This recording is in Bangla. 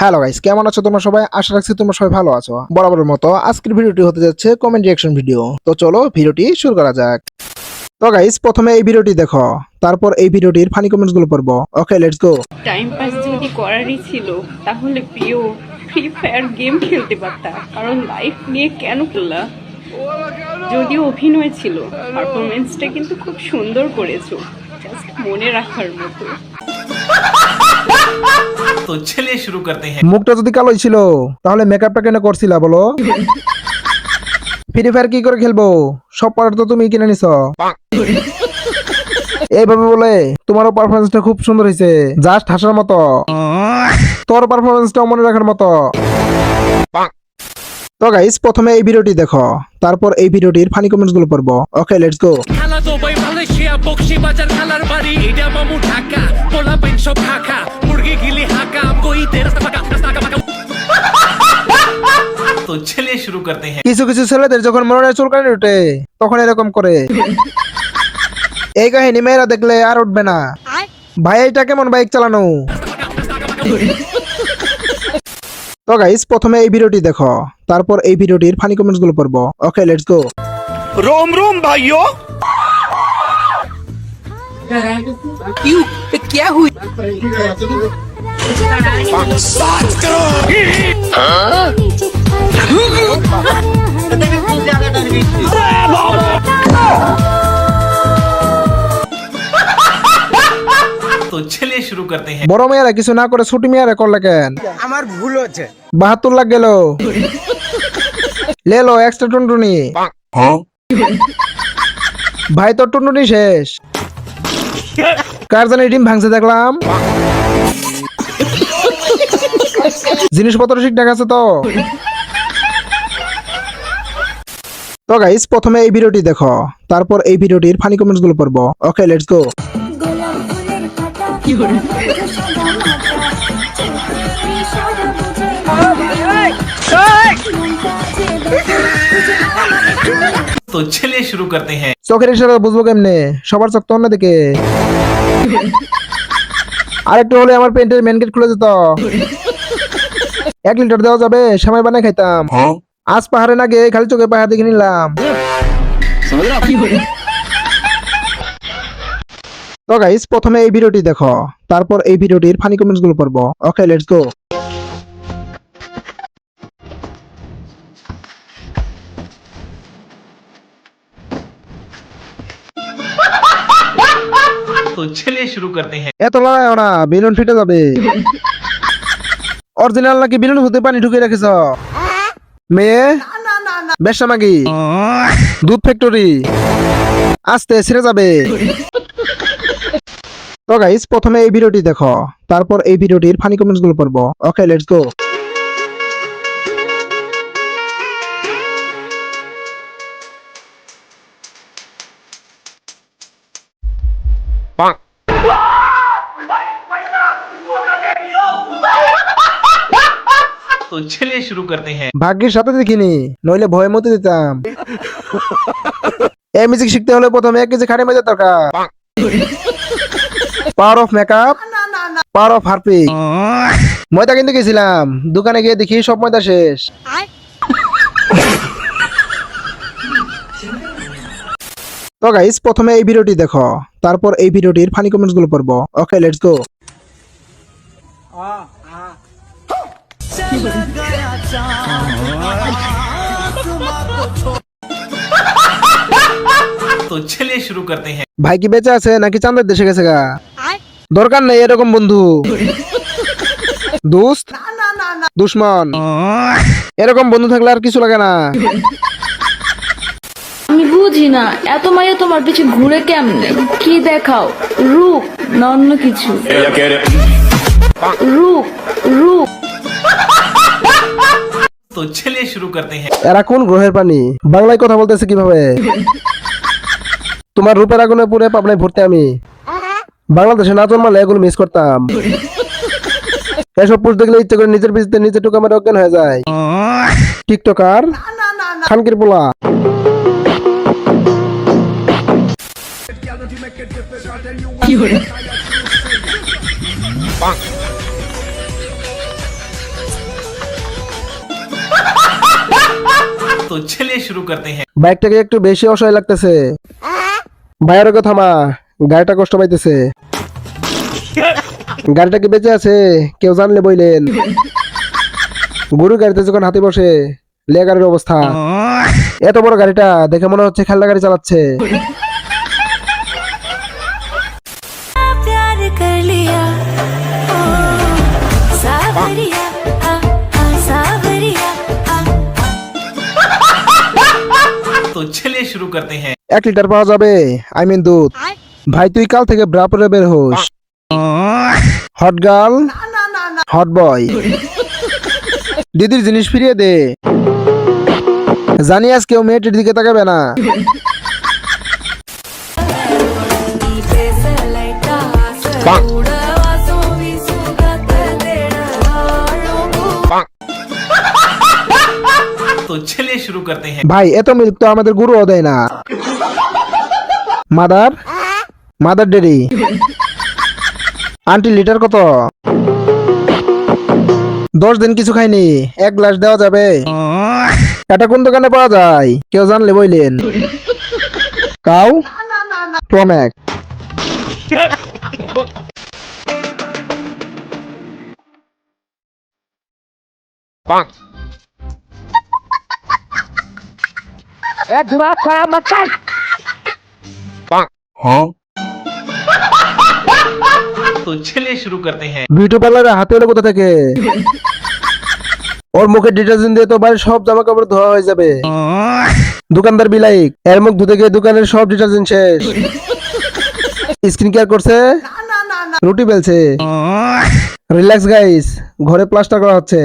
হ্যালো গাইস কেমন আছো তোমরা সবাই? আশা রাখছি তোমরা সবাই ভালো আছো। বরাবরের মতো আজকের ভিডিওটি হতে যাচ্ছে কমেন্ট রিয়াকশন ভিডিও তো চলো ভিডিওটি শুরু করা যাক। তো গাইস প্রথমে এই ভিডিওটি দেখো। তারপর এই ভিডিওটির ফানি কমেন্টসগুলো পড়ব। Okay let's go time pass যদি করারই ছিল, তাহলে প্রিয় ফ্রি ফায়ার গেম খেলতে পারতা। কারণ লাইফ নিয়ে কেন খেললা? যদিও অভিনয় ছিল পারফরমেন্সটা কিন্তু খুব সুন্দর করেছ। জাস্ট মনে রাখার মতো। তো চলে শুরু করতে হ্যাঁ। মুখটা যদি কালোই ছিল, তাহলে মেকআপটা কেন করছিলা বলো? ফ্রি ফায়ার কি করে খেলব? সব পার্ট তো তুমি কিনে নিছ। এইভাবে বলে, তোমারও পারফরমেন্সটা খুব সুন্দর হয়েছে জাস্ট হাসার মতো। তোর পারফরমেন্সটাও মনে রাখার মতো। তো গাইস প্রথমে এই ভিডিওটি দেখো তারপর এই ভিডিওটির ফানি কমেন্টসগুলো পড়ব। ওকে লেটস গো খেলা ভাই মালয়েশিয়া বক্সি বাজার খেলার বাড়ি এটা মামু ঢাকা পোলা পেন সব ঢাকা মুরগি গিলি হাকা কই দের টাকা টাকা টাকা তো চলে শুরু করতে হ্যাঁ কিছু কিছু ছেলেদের যখন মরণের চুলকানি ওঠে তখন এরকম করে। এই কাহিনী মেয়েরা দেখলে আর উঠবে না। ভাই এটা কেমন বাইক চালানো? তো গাইস প্রথমে এই ভিডিওটি দেখো তারপর এই ভিডিওটির ফানি কমেন্টস গুলো পড়বো ওকে লেটস গো रोम रोम भाइयों तो करते हैं বড় মেয়েরা কিছু না করে ছুটি মেয়েরা করলে কেন আমার ভুল হচ্ছে বাহাত্তর লাখ গেল লেলো এক্সট্রা টুনটুনি ভাই তোর টুনটুনি শেষ কার জানি ডিম ভাঙছে দেখলাম জিনিসপত্র ঠিকঠাক আছে তো তো গাইস প্রথমে এই ভিডিওটি দেখো তারপর এই ভিডিওটির ফানি কমেন্টস গুলো পড়বো ওকে লেটস গো গোলাপ ফুলের কাটা কি করে শুরু করতে হ্যাঁ চোখের ইশারা বুঝব কেমনে সবার চোখ তো অন্যদিকে আরেকটু হলে আমার পেন্টের মেন গেট খুলে যেত এক লিটার দেওয়া যাবে সময় বানায় খাইতাম। আজ পাহাড়ে না গিয়ে খালি চোখে পাহাড় দেখে নিলাম। তো গাইজ প্রথমে এই ভিডিওটি দেখো। তারপর এই ভিডিওটির ফানি কমেন্টসগুলো পড়ব। ওকে লেটস গো নাকি দুধ আস্তে সেরে যাবে। তো গাইস প্রথমে এই ভিডিওটি দেখো তারপর এই ভিডিওটির ফানি কমেন্টস গুলো পড়বো ওকে লেটস গো तो चलिए शुरू करते हैं ভাগ্যের সাথে দেখিনি নইলে ভয়ে মতে দিতাম এই মিউজিক শিখতে হলে প্রথমে এক কেজি খাড়ি মেজার দরকার Power off makeup power off Harpic ময়দা কিনতে গেছিলাম। দোকানে গিয়ে দেখি সব ময়দা শেষ। তো গাইস প্রথমে এই ভিডিওটি দেখো। তারপর এই ভিডিওটির ফানি কমেন্টসগুলো পড়ব। ওকে লেটস গো তো চলে শুরু করতে হ্যাঁ। ভাই কি বেঁচে আছে নাকি চাঁদের দেশে গেছে গা? দরকার নেই এরকম বন্ধু। দোস্ত দুশ্মন। এরকম বন্ধু থাকলে আর কিছু লাগে না। আমি বুঝি না এত মায়া তোমার পিছে ঘুরে কেমনে? কি দেখাও? রূপ না অন্য কিছু? রূপ রূপ। তো চলিয়ে শুরু করতে হ্যাঁ। এরা কোন গ্রহের পানি বাংলায় কথা বলতেছে কীভাবে? তোমার রূপের আগুনে পুরে পাবনায় ভর্তি আমি। বাংলাদেশে না জন্মালে এগুলো মিস করতাম। এসব পোস্ট দেখলে ইচ্ছে করে নিজের পিছতে নিজে টুকা মারে অজ্ঞান হয়ে যায়। টিকটক আর খানকির পোলা। তো চলিয়ে শুরু করতে হ্যাঁ বাইকটাকে একটু বেশি অসহায় লাগতেছে। ভাইয়ের কথা মা গাড়িটা কষ্ট পাইতেছে গাড়িটা কি বেঁচে আছে কেউ জানলে বইলেন গরু গাড়িতে যখন হাতে বসে লে গাড়ির অবস্থা এত বড় গাড়িটা দেখে মনে হচ্ছে খেলনা গাড়ি চালাচ্ছে प्यार कर लिया ओ, सावरिया आ, आ, सावरिया आ, तो चलिए शुरू करते हैं এক লিটার পাওয়া যাবে। আই মিন দুধ। ভাই তুই কাল থেকে ব্রা পরে বের হোস হট গার্ল হট বয় দিদির জিনিস ফিরিয়ে দে। জানি আজ কেউ মেয়েটির দিকে তাকাবে না। तो শুরু করতে হ্যাঁ। ভাই এত মিল্ক তো আমাদের গুরু দেয় না। Mother mother daddy aunty litre কত? দশ দিন কিছু খাইনি এক গ্লাস দেওয়া যাবে। এটা কোন দোকানে পাওয়া যায়? কেউ জানলে বইলেন। কাউ? টমেক পাঁচ এ ধোয়া খরা তো চলে শুরু করতে হ্যাঁ। বিউটি হাতে হলো কোথা থেকে? ওর মুখে ডিটারজেন্ট দিয়ে তো বাড়ির সব জামা কাপড় ধোয়া হয়ে যাবে। দোকানদার বিলাইক এর মুখ ধুতে গিয়ে দোকানের সব ডিটারজেন্ট শেষ। স্কিন কেয়ার করছে? রুটি বেলছে। রিল্যাক্স গাইস ঘরে প্লাস্টার করা হচ্ছে।